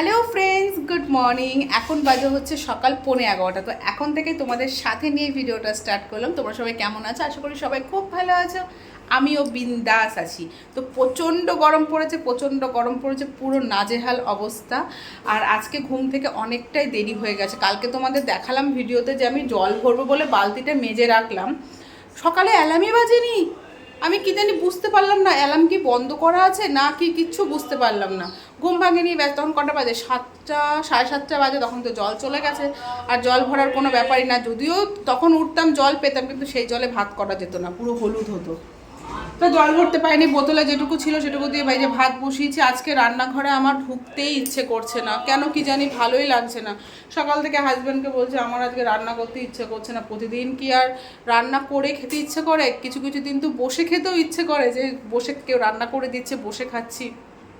Hello friends good morning এখন বাজে হচ্ছে সকাল পৌনে এগারোটা। তো এখন থেকে তোমাদের সাথে নিয়ে ভিডিওটা স্টার্ট করলাম। তোমরা সবাই কেমন আছো? আশা করি সবাই খুব ভালো আছো। আমিও বিন্দাস আছি। তো প্রচণ্ড গরম পড়েছে, প্রচণ্ড গরম পড়েছে, পুরো নাজেহাল অবস্থা। আর আজকে ঘুম থেকে অনেকটাই দেরি হয়ে গেছে। কালকে তোমাদের দেখালাম ভিডিওতে যে আমি জল ভরবো বলে বালতিটা মেজে রাখলাম। সকালে অ্যালার্মই বাজেনি। আমি কি জানি বুঝতে পারলাম না। অ্যালার্ম কি বন্ধ করা আছে? না কি, কিচ্ছু বুঝতে পারলাম না। ঘুম ভাঙেনি, ব্যাস, তখন কটা বাজে? সাতটা, সাড়ে সাতটা বাজে, তখন তো জল চলে গেছে। আর জল ভরার কোনো ব্যাপারই না। যদিও তখন উঠতাম, জল পেতাম, কিন্তু সেই জলে ভাত করা যেত না, পুরো হলুদ হতো। তো জল ভরতে পারিনি, বোতলে যেটুকু ছিল সেটুকু দিয়ে ভাই যে ভাত বসিয়েছি। আজকে রান্নাঘরে আমার ঢুকতেই ইচ্ছে করছে না। কেন কি জানি ভালোই লাগছে না। সকাল থেকে হাজব্যান্ডকে বলছে, আমার আজকে রান্না করতে ইচ্ছে করছে না। প্রতিদিন কি আর রান্না করে খেতে ইচ্ছে করে? কিছু কিছু দিন তো বসে খেতেও ইচ্ছে করে যে, বসে কেউ রান্না করে দিচ্ছে, বসে খাচ্ছি।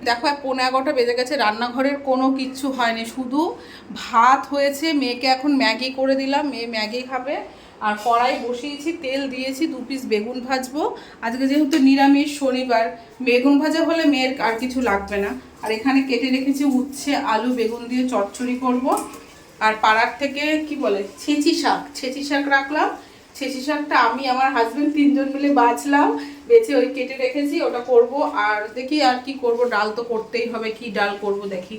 দেখো পনেরো এগারোটা বেজে গেছে, রান্নাঘরের কোনো কিচ্ছু হয়নি। শুধু ভাত হয়েছে, মেয়েকে এখন ম্যাগি করে দিলাম, মেয়ে ম্যাগি খাবে। আর কড়াই বসিয়েছি, তেল দিয়েছি, দু পিস বেগুন ভাজবো। আজকে যেহেতু নিরামিষ, শনিবার, বেগুন ভাজা হলে মেয়ের আর কিছু লাগবে না। আর এখানে কেটে রেখেছি উচ্ছে, আলু, বেগুন দিয়ে চচ্চড়ি করব। আর পাড়ার থেকে, কি বলে, ছেঁচি শাক ছেঁচি শাক রাখলাম। ছেঁচি শাকটা আমি, আমার হাজবেন্ড তিনজন মিলে বাছলাম বেছে ওই কেটে রেখেছি, ওটা করব। আর দেখি আর কি করব, ডাল তো করতেই হবে, কি ডাল করব দেখি।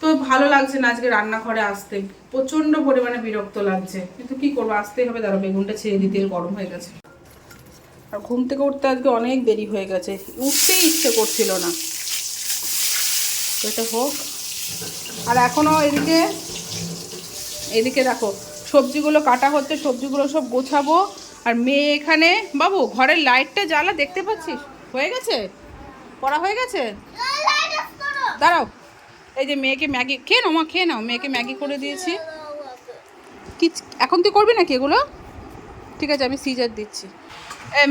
তো ভালো লাগছে না আজকে রান্নাঘরে আসতে। প্রচণ্ড পরিমাণে বিরক্ত লাগছে। কিন্তু কি করব, আসতেই হবে দাঁড়া বেগুনটা ছেড়ে দিতে গরম হয়ে গেছে। আর ঘুম থেকে উঠতে আজকে অনেক দেরি হয়ে গেছে। উঠতেই ইচ্ছে করছিল না। এটা হোক। আর এখনও এদিকে এদিকে দেখো সবজিগুলো কাটা হচ্ছে, সবজিগুলো সব গোছাবো। আর মেয়ে এখানে, বাবু, ঘরের লাইটটা জ্বালা, দেখতে পাচ্ছিস? হয়ে গেছে? পড়া হয়ে গেছে? দাঁড়াও। এই যে মেয়েকে ম্যাগি, খেয়ে নাও মা, খেয়ে নাও। মেয়েকে ম্যাগি করে দিয়েছি। কি এখন তুই করবি নাকি এগুলো? ঠিক আছে, আমি সিজার দিচ্ছি।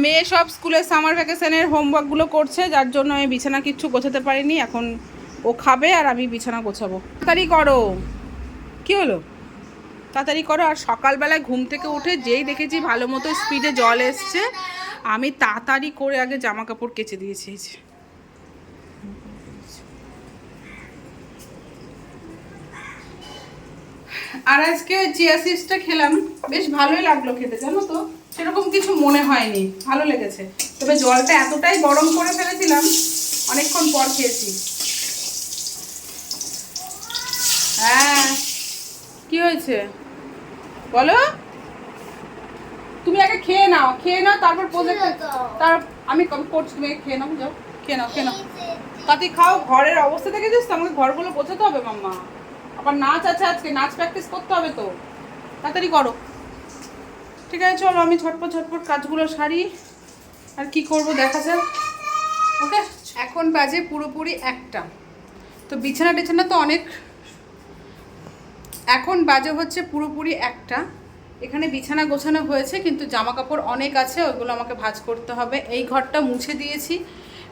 মেয়ে সব স্কুলের সামার ভ্যাকেশনের হোমওয়ার্কগুলো করছে, যার জন্য আমি বিছানা কিচ্ছু গোছাতে পারিনি। এখন ও খাবে আর আমি বিছানা গোছাবো। তাড়াতাড়ি করো। কি হলো? তাড়াতাড়ি করো। আর সকালবেলায় ঘুম থেকে উঠে যেই দেখেছি ভালো মতো স্পিডে জল এসছে, আমি তাড়াতাড়ি করে আগে জামা কাপড় কেচে দিয়েছি। আর আজকে চিয়া সিডসটা খেলাম, বেশ ভালোই লাগল খেতে, জানো তো? সেরকম কিছু মনে হয়নি, ভালো লেগেছে। তবে জলটা এতটাই গরম করে ফেলেছিলাম, অনেকক্ষণ পর খেয়েছি। হ্যাঁ। কি হয়েছে? বলো। তুমি আগে খেয়ে নাও খেয়ে নাও তারপর প্রজেক্ট তার আমি কম- করছি তুমি আগে খেয়ে নাও যাও খেয়ে নাও খেয়ে নাও। তাতে খাও ঘরের অবস্থা দেখেছিস তো? আমাকে ঘরগুলো গোছাতে হবে মাম্মা। আবার নাচ আছে আজকে নাচ প্র্যাকটিস করতে হবে তো। তাড়াতাড়ি করো। ঠিক আছে চলো আমি ঝটপট ঝটপট কাজগুলো সারি। আর কি করব দেখা যাক। ওকে? এখন বাজে পুরোপুরি একটা। তো বিছানা টিছানা তো অনেক এখন বাজে হচ্ছে পুরোপুরি একটা। এখানে বিছানা গোছানো হয়েছে, কিন্তু জামা কাপড় অনেক আছে, ওইগুলো আমাকে ভাজ করতে হবে। এই ঘরটা মুছে দিয়েছি।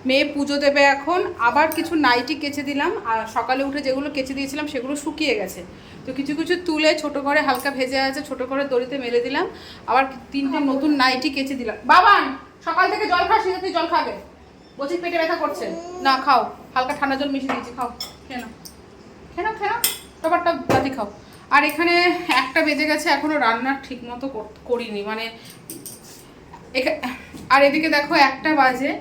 মেয়ে পুজো দেবে এখন। আবার কিছু নাইটি কেচে দিলাম। আর সকালে উঠে যেগুলো কেচে দিয়েছিলাম, সেগুলো শুকিয়ে গেছে। তো কিছু কিছু তুলে ছোট ঘরে হালকা ভেজে আছে, ছোট ঘরে দড়িতে মেলে দিলাম। আবার তিনটে নতুন নাইটি কেচে দিলাম। বাবা, সকাল থেকে জল খাস তুই জল খাবে। বলছি পেটে ব্যথা করছে। না, খাও। হালকা ঠান্ডা জল মিশিয়ে দিয়েছি, খাও। খেয়ে নাও। খেয়ে নাও, খেয়ে খাও। আর এখানে একটা বেজে গেছে, এখনও রান্না ঠিক মতো করিনি মানে আর এদিকে দেখো একটা বাজে,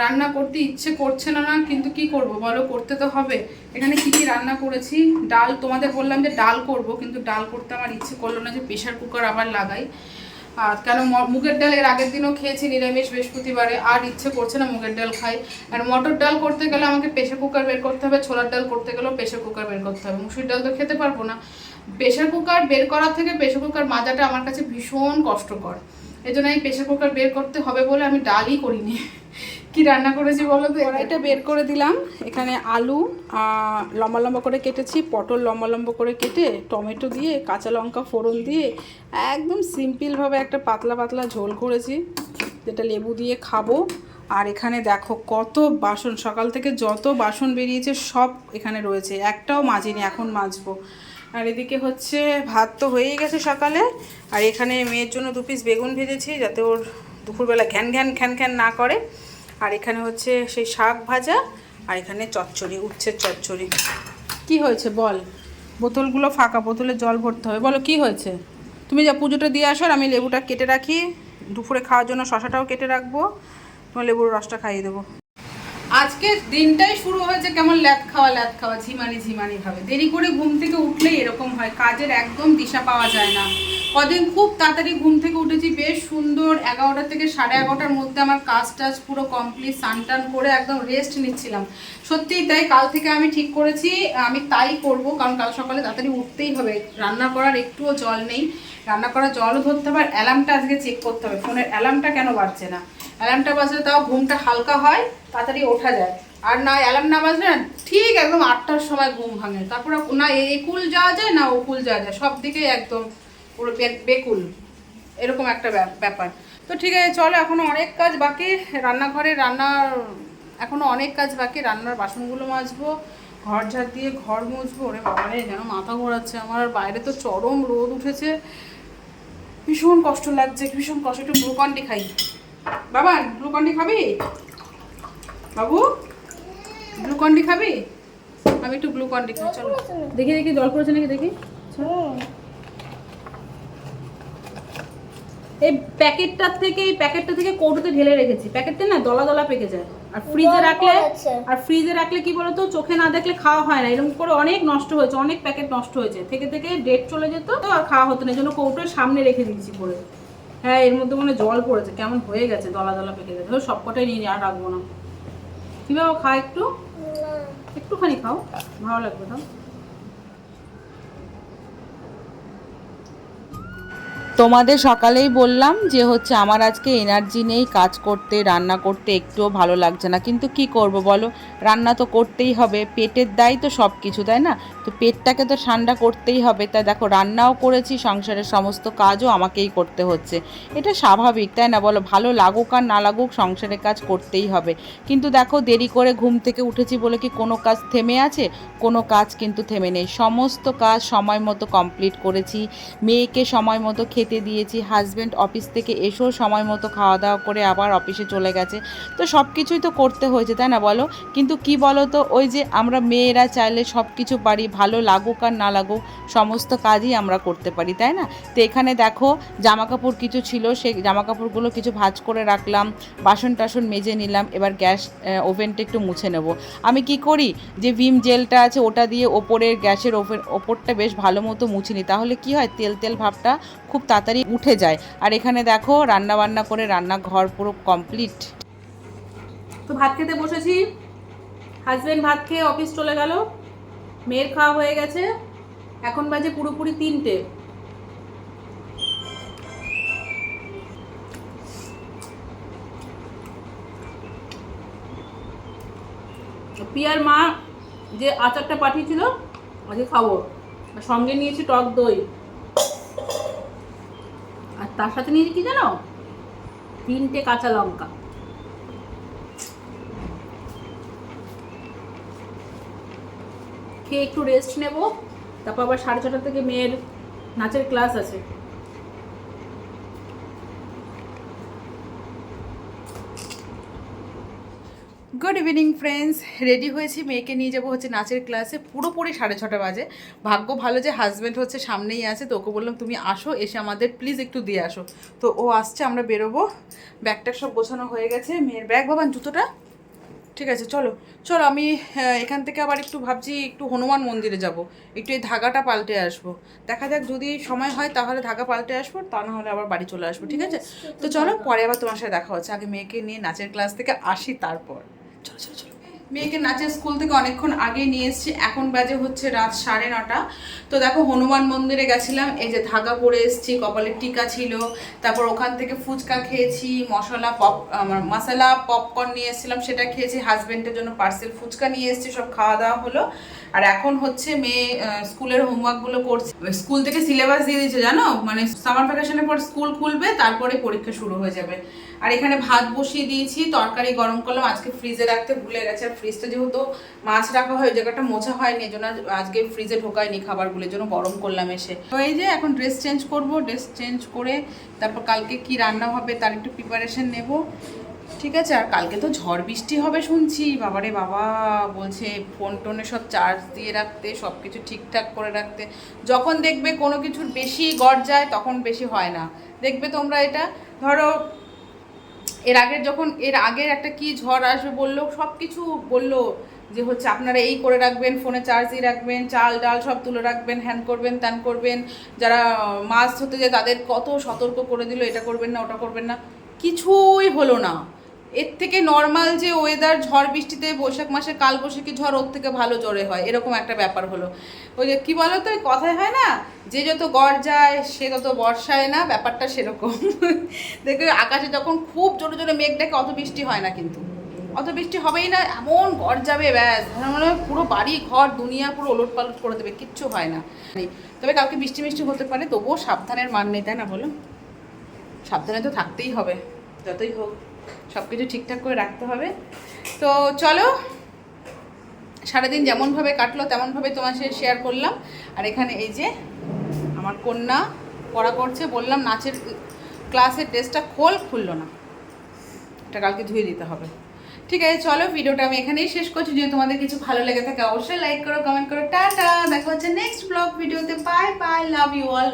রান্না করতে ইচ্ছে করছে না না, কিন্তু কি করব বলো, করতে তো হবে। এখানে কি কি রান্না করেছি? ডাল, তোমাদের বললাম যে ডাল করব, কিন্তু ডাল করতে আমার ইচ্ছে করল না যে প্রেশার কুকার আবার লাগাই। আর কেন মুগের ডাল এর আগের দিনও খেয়েছি নিরামিষ বৃহস্পতিবারে, আর ইচ্ছে করছে না মুগের ডাল খাই। আর মটর ডাল করতে গেলে আমাকে প্রেশার কুকার বের করতে হবে, ছোলার ডাল করতে গেলেও প্রেশার কুকার বের করতে হবে। মুসুর ডাল তো খেতে পারব না। প্রেশার কুকার বের করার থেকে প্রেশার কুকার মাজাটা আমার কাছে ভীষণ কষ্টকর। এই জন্য আমি প্রেশার কুকার বের করতে হবে বলে আমি ডালই করিনি। কি রান্না করেছি বলো তো? এটা বের করে দিলাম। এখানে আলু লম্বা লম্বা করে কেটেছি, পটল লম্বা লম্বা করে কেটে টমেটো দিয়ে, কাঁচা লঙ্কা ফোড়ন দিয়ে একদম সিম্পলভাবে একটা পাতলা পাতলা ঝোল করেছি, যেটা লেবু দিয়ে খাব। আর এখানে দেখো কত বাসন, সকাল থেকে যত বাসন বেরিয়েছে সব এখানে রয়েছে। একটাও মাজিনি, এখন মাজবো। আর এদিকে হচ্ছে ভাত তো হয়েই গেছে সকালে। আর এখানে মেয়ের জন্য দু পিস বেগুন ভেজেছি যাতে ওর দুপুরবেলা ঘ্যান ঘ্যান ঘ্যান ঘ্যান না করে। আর এখানে হচ্ছে সেই শাক ভাজা আর এখানে চচ্চড়ি উচ্ছের চচ্চড়ি। কি হয়েছে বল? বোতলগুলো ফাঁকা বোতলে জল ভরতে হবে বলো কি হয়েছে? তুমি যা পুজোটা দিয়ে আসো আমি লেবুটা কেটে রাখি। দুপুরে খাওয়ার জন্য শশাটাও কেটে রাখব। তোমার লেবুর রসটা খাইয়ে দেবো। আজকে দিনটাই শুরু হয়েছে কেমন ল্যাদ খাওয়া ল্যাদ খাওয়া, ঝিমানি ঝিমানি ভাবে। দেরি করে ঘুম থেকে উঠলেই এরকম হয়, কাজের একদম দিশা পাওয়া যায় না। কদিন খুব তাড়াতাড়ি ঘুম থেকে উঠেছি, বেশ সুন্দর, এগারোটা থেকে সাড়ে এগারোটার মধ্যে আমার কাজ টাজ পুরো কমপ্লিট স্নান টান করে একদম রেস্ট নিচ্ছিলাম। সত্যিই তাই, কাল থেকে আমি ঠিক করেছি, আমি তাই করব, কারণ কাল সকালে তাড়াতাড়ি উঠতেই হবে। রান্না করার একটুও জল নেই। রান্না করার জলও ধরতে হবে, আর অ্যালার্মটা আজকে চেক করতে হবে। ফোনের অ্যালার্মটা কেন বাড়ছে না? অ্যালার্মটা বাজলে তাও ঘুমটা হালকা হয়, তাড়াতাড়ি ওঠা যায়। আর না, অ্যালার্ম না বাজলে না, ঠিক একদম আটটার সময় ঘুম ভাঙে। তারপরে না একুল যাওয়া যায় না, ওকুল যাওয়া যায়, সব দিকেই একদম পুরো বেকুল। এরকম একটা ব্যাপ- ব্যাপার। তো ঠিক আছে, চলো এখনও অনেক কাজ বাকি। রান্নাঘরে রান্নার এখনও অনেক কাজ বাকি। রান্নার বাসনগুলো মাজবো, ঘর ঝাড় দিয়ে ঘর মুছবো। ওরে বাবারে যেন মাথা ঘোরাচ্ছে আমার। বাইরে তো চরম রোদ উঠেছে। ভীষণ কষ্ট লাগছে, ভীষণ কষ্ট, একটু গ্লুকন্ডি খাই। বাবা গ্লুকন্ডি খাবি? বাবু গ্লুকন্ডি খাবি? আমি একটু গ্লুকন্ডি খাই চলো। দেখি দেখি জল পড়েছে নাকি দেখি। এই প্যাকেটটা থেকে এই প্যাকেটটা থেকে কৌটোতে ঢেলে রেখেছি। প্যাকেটটা না দলা দলা পেকে যায়। আর ফ্রিজে রাখলে আর ফ্রিজে রাখলে কি বলতো চোখে না দেখলে খাওয়া হয় না। এরকম করে অনেক নষ্ট হয়েছে অনেক প্যাকেট নষ্ট হয়েছে। থেকে থেকে ডেট চলে যেত তো আর খাওয়া হতো না। এই জন্য কৌটোর সামনে রেখে দিয়েছি পরে হ্যাঁ এর মধ্যে মানে জল পড়েছে। কেমন হয়ে গেছে? দলা দলা পেকে গেছে। সব কটাই নিয়ে আর রাখব না। কি বাবা খা একটু একটুখানি খাও। ভালো লাগবে তাও তোমাদের সকালেই বললাম যে হচ্ছে আমার আজকে এনার্জি নেই, কাজ করতে, রান্না করতে একটুও ভালো লাগছে না। কিন্তু কি করব বলো? রান্না তো করতেই হবে, পেটের দায় তো সব কিছু তাই না? তো পেটটাকে তো ঠান্ডা করতেই হবে। তাই দেখো, রান্নাও করেছি, সংসারের সমস্ত কাজও আমাকেই করতে হচ্ছে। এটা স্বাভাবিক, তাই না বলো? ভালো লাগুক আর না লাগুক, সংসারের কাজ করতেই হবে। কিন্তু দেখো, দেরি করে ঘুম থেকে উঠেছি বলে কি কোনো কাজ থেমে আছে? কোনো কাজ কিন্তু থেমে নেই। সমস্ত কাজ সময় মতো কমপ্লিট করেছি। মেয়েকে সময় মতো খেতে দিয়েছি হাজব্যান্ড অফিস থেকে এসেও সময় মতো খাওয়া দাওয়া করে আবার অফিসে চলে গেছে। তো সব কিছুই তো করতে হয়েছে, তাই না বলো? কিন্তু কি বলো তো ওই যে আমরা মেয়েরা চাইলে সব কিছু পারি, ভালো লাগুক আর না লাগুক, সমস্ত কাজই আমরা করতে পারি, তাই না? তো এখানে দেখো জামা কাপড় কিছু ছিল সেই জামা কাপড়গুলো কিছু ভাঁজ করে রাখলাম, বাসন টাসন মেজে নিলাম, এবার গ্যাস ওভেনটা একটু মুছে নেব। আমি কি করি, যে ভিম জেলটা আছে, ওটা দিয়ে ওপরের গ্যাসের ওভেন, ওপরটা বেশ ভালো মতো মুছে নিই, তাহলে কি হয়, তেল তেল ভাবটা খুব তাড়াতাড়ি উঠে যায়। আর এখানে দেখো রান্না বান্না করে রান্নাঘর পুরো কমপ্লিট তো ভাত খেতে বসেছি। হাজবেন্ড ভাত খেয়ে অফিস চলে গেল। মেয়ের খাওয়া হয়ে গেছে। এখন বাজে পুরোপুরি তিনটে। পিয়ার মা যে আচারটা পাঠিয়েছিল, আজকে খাব। সঙ্গে নিয়েছি টক দই। তার সাথে নিয়েছি কি জানো? তিনটে কাঁচা লঙ্কা। খেয়ে একটু রেস্ট নেব। তারপর আবার সাড়ে ছটা থেকে মেয়ের নাচের ক্লাস আছে। Good evening friends. রেডি হয়েছি মেয়েকে নিয়ে যাব হচ্ছে নাচের ক্লাসে। পুরোপুরি সাড়ে ছটা বাজে। ভাগ্য ভালো যে হাজব্যান্ড হচ্ছে সামনেই আছে তো ওকে বললাম তুমি আসো এসে আমাদের প্লিজ একটু দিয়ে আসো। তো ও আসছে আমরা বেরোবো। ব্যাগটা সব গোছানো হয়ে গেছে। মেয়ের ব্যাগ বাবান জুতোটা? ঠিক আছে চলো। চলো আমি এখান থেকে আবার একটু ভাবছি একটু হনুমান মন্দিরে যাব। একটু এই ধাগাটা পাল্টে আসব। দেখা যাক যদি সময় হয় তাহলে ধাগা পাল্টে আসব তা না হলে আবার বাড়ি চলে আসব ঠিক আছে? তো চলো পরে আবার তোমার সাথে দেখা হচ্ছে। আগে মেয়েকে নিয়ে নাচের ক্লাস থেকে আসি তারপর। মেয়েকে নাচের স্কুল থেকে অনেকক্ষণ আগে নিয়ে এসেছি। এখন বাজে হচ্ছে রাত সাড়ে নটা। তো দেখো, হনুমান মন্দিরে গেছিলাম। এই যে ধাগা পরে এসছি কপালের টিকা ছিল। তারপর ওখান থেকে ফুচকা খেয়েছি, মশলা, পপ মশলা পপকর্ন নিয়ে এসেছিলাম, সেটা খেয়েছি। হাজব্যান্ডের জন্য পার্সেল ফুচকা নিয়ে এসছি, সব খাওয়া দাওয়া হলো। আর এখন হচ্ছে মেয়ে স্কুলের হোমওয়ার্কগুলো করছে। স্কুল থেকে সিলেবাস দিয়ে দিয়েছে, জানো? মানে সামার ভ্যাকেশনের পর স্কুল খুলবে, তারপরে পরীক্ষা শুরু হয়ে যাবে। আর এখানে ভাত বসিয়ে দিয়েছি, তরকারি গরম করলাম, আজকে ফ্রিজে রাখতে ভুলে গেছে। আর ফ্রিজটা যেহেতু মাছ রাখা হয় জায়গাটা মোছা হয়নি এজন্য আজ- আজকে ফ্রিজে ঢোকায়নি খাবারগুলোর জন্য গরম করলাম এসে। তো এই যে এখন ড্রেস চেঞ্জ করব ড্রেস চেঞ্জ করে তারপর কালকে কি রান্না হবে, তার একটু প্রিপারেশন নেব। ঠিক আছে, আর কালকে তো ঝড় বৃষ্টি হবে শুনছি। বাবারে বাবা, বলছে ফোন টোনে সব চার্জ দিয়ে রাখতে সব কিছু ঠিকঠাক করে রাখতে। যখন দেখবে কোনো কিছুর বেশি গড় যায়, তখন বেশি হয় না। দেখবে তোমরা এটা, ধরো, এর আগের যখন, এর আগের একটা কি ঝড় আসবে বলল সব কিছু বলল যে হচ্ছে আপনারা এই করে রাখবেন, ফোনে চার্জ দিয়ে রাখবেন, চাল ডাল সব তুলে রাখবেন, হ্যান করবেন, ত্যান করবেন। যারা মাছ ধরতে যায় তাদের কত সতর্ক করে দিল, এটা করবেন না, ওটা করবেন না। কিছুই হলো না। এর থেকে নর্মাল যে ওয়েদার ঝড় বৃষ্টিতে বৈশাখ মাসে কালবৈশাখী ঝড় ওর থেকে ভালো জ্বরে হয়, এরকম একটা ব্যাপার হলো। ওই যে কী বলো তো কথায় হয় না? যে যত গড় যায়, সে তত বর্ষায় না, ব্যাপারটা সেরকম। দেখবে আকাশে যখন খুব জোরে জোরে মেঘ ডাকে, অত বৃষ্টি হয় না কিন্তু। অত বৃষ্টি হবেই না, এমন ঘর যাবে, ব্যাস। মনে হয় পুরো বাড়ি, ঘর, দুনিয়া পুরো ওলট পালট করে দেবে, কিচ্ছু হয় না। তবে কালকে বৃষ্টি মিষ্টি হতে পারে, তবুও সাবধানের মান নেই, তাই না বলো? সাবধানে তো থাকতেই হবে, যতই হোক। সব কিছু ঠিকঠাক করে রাখতে হবে। তো চলো, সারাদিন যেমনভাবে কাটলো তেমনভাবে তোমার সাথে শেয়ার করলাম। আর এখানে এই যে আমার কন্যা পড়া করছে, বললাম নাচের ক্লাসের ড্রেসটা খোল, খুললো না। এটা কালকে ধুয়ে দিতে হবে। ঠিক আছে, চলো, ভিডিওটা আমি এখানেই শেষ করছি। যদি তোমাদের কিছু ভালো লেগে থাকে, অবশ্যই লাইক করো কমেন্ট করো। টাটা! দেখা হচ্ছে নেক্সট ব্লগ ভিডিওতে। Bye bye love you all